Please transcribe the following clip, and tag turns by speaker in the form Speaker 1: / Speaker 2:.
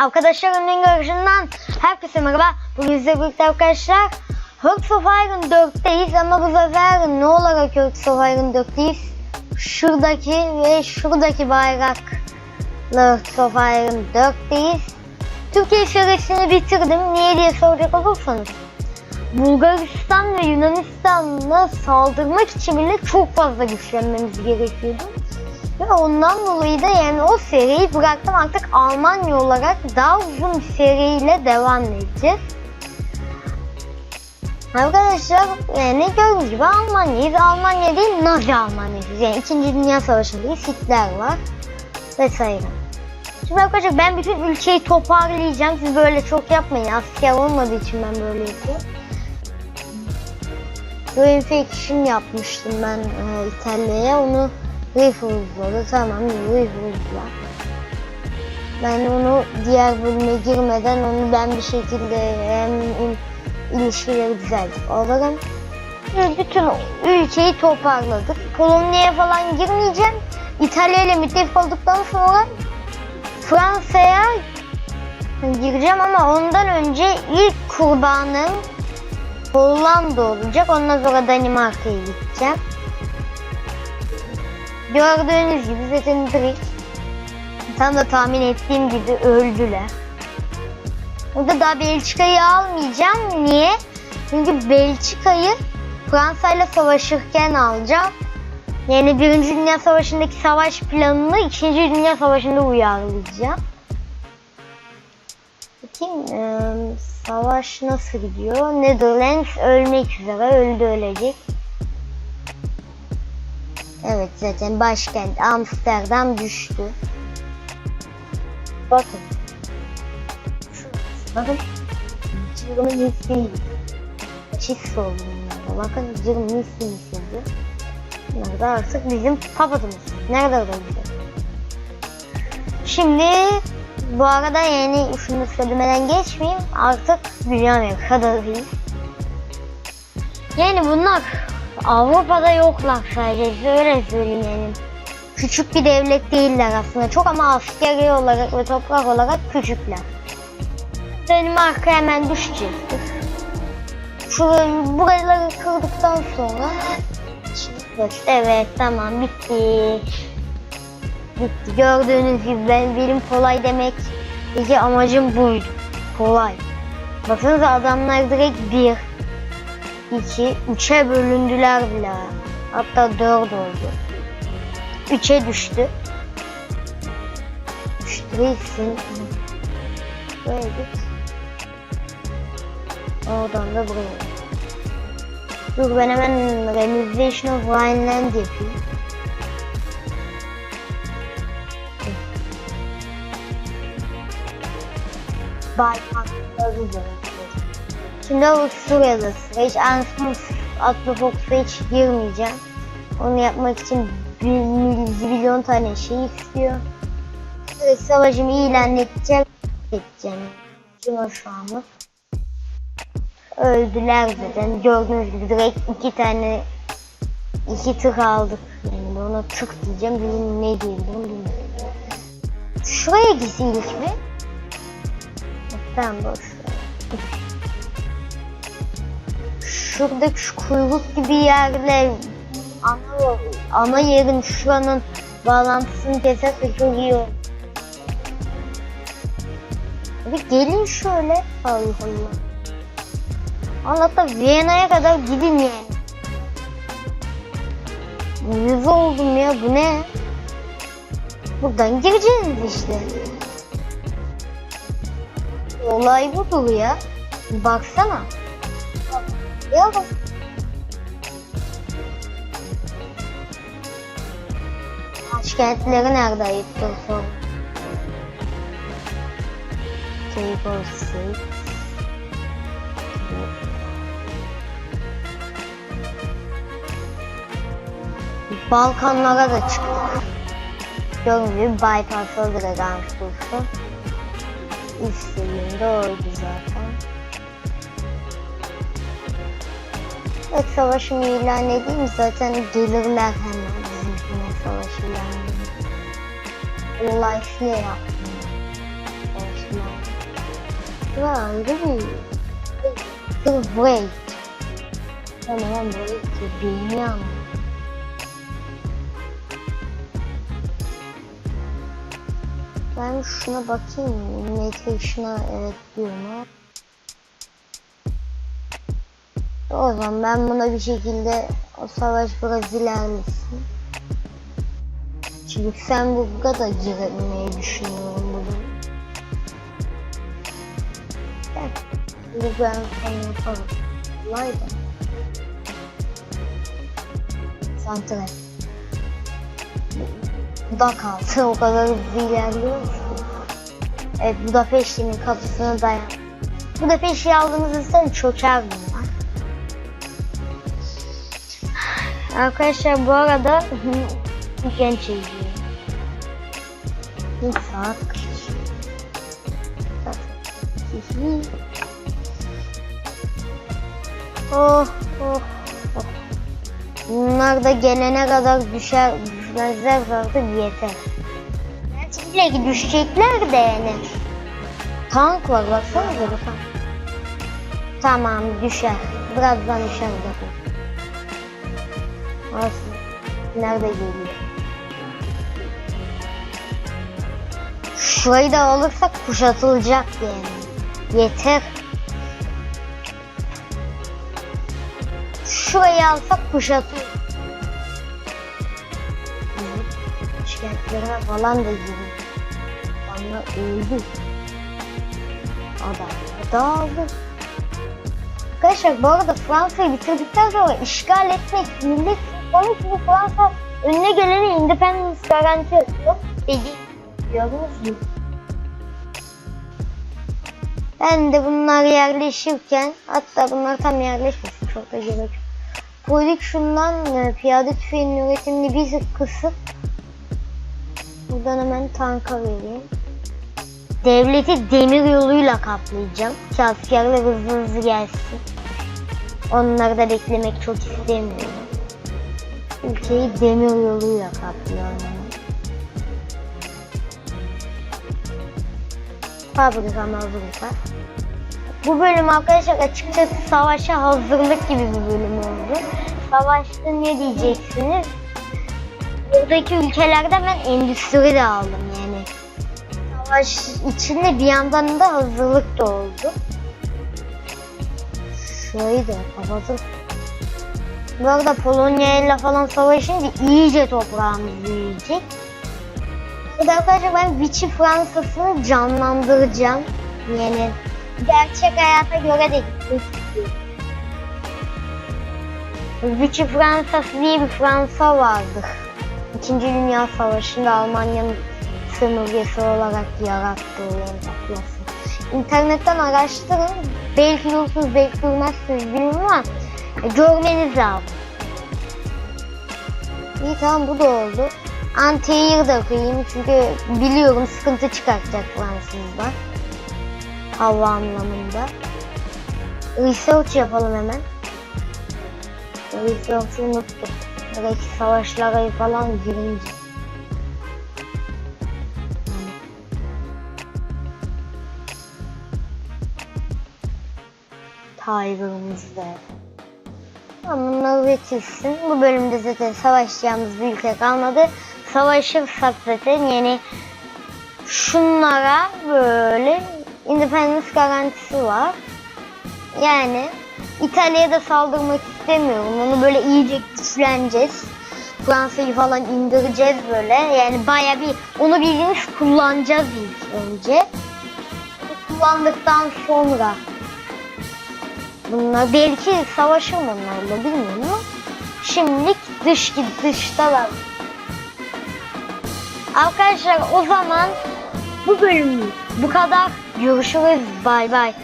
Speaker 1: Arkadaşlar önün görüşünden herkese merhaba. Bugün sizle birlikte arkadaşlar Hearts of Iron 4'teyiz ama bu sefer ne olarak Hearts of Iron 4'teyiz? Şuradaki ve şuradaki bayraklı Hearts of Iron 4'teyiz. Türkiye serisini bitirdim. Niye diye soracak olursanız. Bulgaristan ve Yunanistan'la saldırmak için bile çok fazla güçlenmemiz gerekiyordu. Ve ondan dolayı da yani o seriyi bıraktım artık Almanya olarak daha uzun bir seriyle devam edeceğiz. Arkadaşlar yani gördüğünüz gibi Almanya'yız. Almanya değil Nazi Almanya'yız. Yani 2. Dünya Savaşı'ndayız. Hitler var vesaire. Şimdi arkadaşlar ben bütün ülkeyi toparlayacağım. Siz böyle çok yapmayın. Asker olmadığı için ben böyle yapıyorum. Reinfection yapmıştım ben e, İtalya'ya. Onu Rifles'la tamam Rifles'la. Ben onu diğer bölüme girmeden onu ben bir şekilde hem ilişkileri düzeltip alırım. Ve bütün ülkeyi toparladık. Polonya'ya falan girmeyeceğim. İtalya ile müttefik olduktan sonra Fransa'ya gireceğim ama ondan önce ilk kurbanım Hollanda olacak. Ondan sonra Danimarka'ya gideceğim. Gördüğünüz gibi zaten direkt tam da tahmin ettiğim gibi öldüler. Burada daha Belçika'yı almayacağım. Niye? Çünkü Belçika'yı Fransa ile savaşırken alacağım. Yani Birinci Dünya Savaşı'ndaki savaş planını İkinci Dünya Savaşı'nda uyarlayacağım. Bakayım eee, savaş nasıl gidiyor? Netherlands ölmek üzere öldü ölecek. Evet zaten başkent Amsterdam düştü. Bakın. Bakın. Cırmı misli. Çift oldu bunlarda. Bakın cırmı misli misildi. Bunlar da artık bizim papatımız. Nerede olacak? Şimdi bu arada yani şunu söylemeden geçmeyeyim. Artık Dünya Amerika'dayız. Yani bunlar Avrupa'da yoklar sadece öyle söyleyeyim yani. Küçük bir devlet değiller aslında çok ama askeri olarak ve toprak olarak küçükler. Danimarka hemen düşecektir. Şurayı, buraları kırdıktan sonra Evet, tamam bitti. Bitti. Gördüğünüz gibi ben benim kolay demek iki amacım buydu. Kolay. Baksanıza adamlar direkt bir, iki, üçe bölündüler bile. Hatta dört oldu. Üçe düştü. Düştüreceksin. Böyle git. Oradan da buraya. Dur ben hemen Renovation of Rhineland yapayım. Bypassları Şimdi Avusturya'da sıra. Hiç Ansmus Atlı Fox'a hiç girmeyeceğim. Onu yapmak için bir milyon tane şey istiyor. Evet, savaşımı ilan edeceğim. Edeceğim. Cuma şu anlık. Öldüler zaten. Gördüğünüz gibi direkt iki tane iki tık aldık. Yani ona tık diyeceğim. Bilmiyorum ne diyebilirim bilmiyorum. Şuraya gitseydik mi? Tamam boş. Şuradaki şu kuyruk gibi yerle ana, ana yerin şuranın bağlantısını kesersek çok iyi olur. Gelin şöyle. Allah Allah. Allah'ta Viyana'ya kadar gidin yani. Yüz oldum ya bu ne? Buradan gireceğiz işte. Olay budur ya. Baksana. Bak. Başkentleri nerede ayıptır sonra? Table Six. Balkanlara da çıktık. Gördüğünüz gibi bypass'a direkt Anspur'su. İstediğimde oydu zaten. Evet savaşımı ilan edeyim zaten gelirler hemen bizimkine savaş ilan edeyim. Olay ne yaptım? Savaş ilan bir... Dur wait. Tamam wait. Anladım. Ben şuna bakayım. Nutrition'a evet diyor mu? O zaman ben buna bir şekilde o savaş biraz ilerlesin. Lüksemburg'a da girmeyi düşünüyorum bugün. Gel. Şimdi ben sen yaparım. Kolay da. Santre. Bu da kaldı. O kadar hızlı ilerliyoruz ki. Evet Budapeşte'nin kapısına dayan. Budapeşte'yi aldığımızda zaten çöker bunlar. Arkadaşlar bu arada genç izliyor. Bir saat oh, oh, oh. Bunlar da gelene kadar düşer, düşmezler artık yeter. Ki düşecekler de yani. Tank var baksana böyle tank. Tamam düşer. Birazdan düşer zaten. Olsun. Nerede geliyor? Şurayı da alırsak kuşatılacak yani. Yeter. Şurayı alsak kuşatır. Şikayetlere falan da giriyor. Onlar öldü. Adamlar dağıldı. Arkadaşlar bu arada Fransa'yı bitirdikten sonra işgal etmek millet onun gibi Fransa önüne geleni independence garanti ediyor. Dedi. Gördünüz mü? Ben de bunlar yerleşirken hatta bunlar tam yerleşmesin çok da gerek yok. Production'dan e, piyade tüfeğinin üretimini bir kısıp buradan hemen tanka vereyim. Devleti demir yoluyla kaplayacağım ki askerler hızlı hızlı gelsin. Onları da beklemek çok istemiyorum. Ülkeyi demir yoluyla kaplıyorum. Yani. Fabrika fabrika. Bu bölüm arkadaşlar açıkçası savaşa hazırlık gibi bir bölüm oldu. Savaşta ne diyeceksiniz? Buradaki ülkelerden ben endüstri de aldım yani. Savaş içinde bir yandan da hazırlık da oldu. Şurayı da kapatıp bu arada Polonya ile falan savaşınca iyice toprağımız büyüyecek. Burada arkadaşlar ben Vichy Fransa'sını canlandıracağım. Yani gerçek hayata göre de. Vichy Fransa'sı diye bir Fransa vardı. İkinci Dünya Savaşı'nda Almanya'nın sömürgesi olarak yarattığı enflasyon. İnternetten araştırın. Belki durursunuz, belki durmazsınız bilmiyorum ama görmeniz lazım. İyi tamam bu da oldu. Anti-air da koyayım çünkü biliyorum sıkıntı çıkartacak Fransızlar. Hava anlamında. Research yapalım hemen. Research'ı unuttum. Belki savaşlara falan girince. Tiger'ımız da. Tamam bunları bitirsin. Bu bölümde zaten savaşacağımız bir ülke kalmadı. Savaşırsak zaten yani şunlara böyle independence garantisi var. Yani İtalya'ya da saldırmak istemiyorum. Onu böyle iyice güçleneceğiz. Fransa'yı falan indireceğiz böyle. Yani baya bir onu bildiğimiz kullanacağız ilk önce. Kullandıktan sonra bunlar belki savaşır mı onlarla bilmiyorum ama şimdilik dış dıştalar. Arkadaşlar o zaman bu bölümlük bu kadar. Görüşürüz. Bay bay.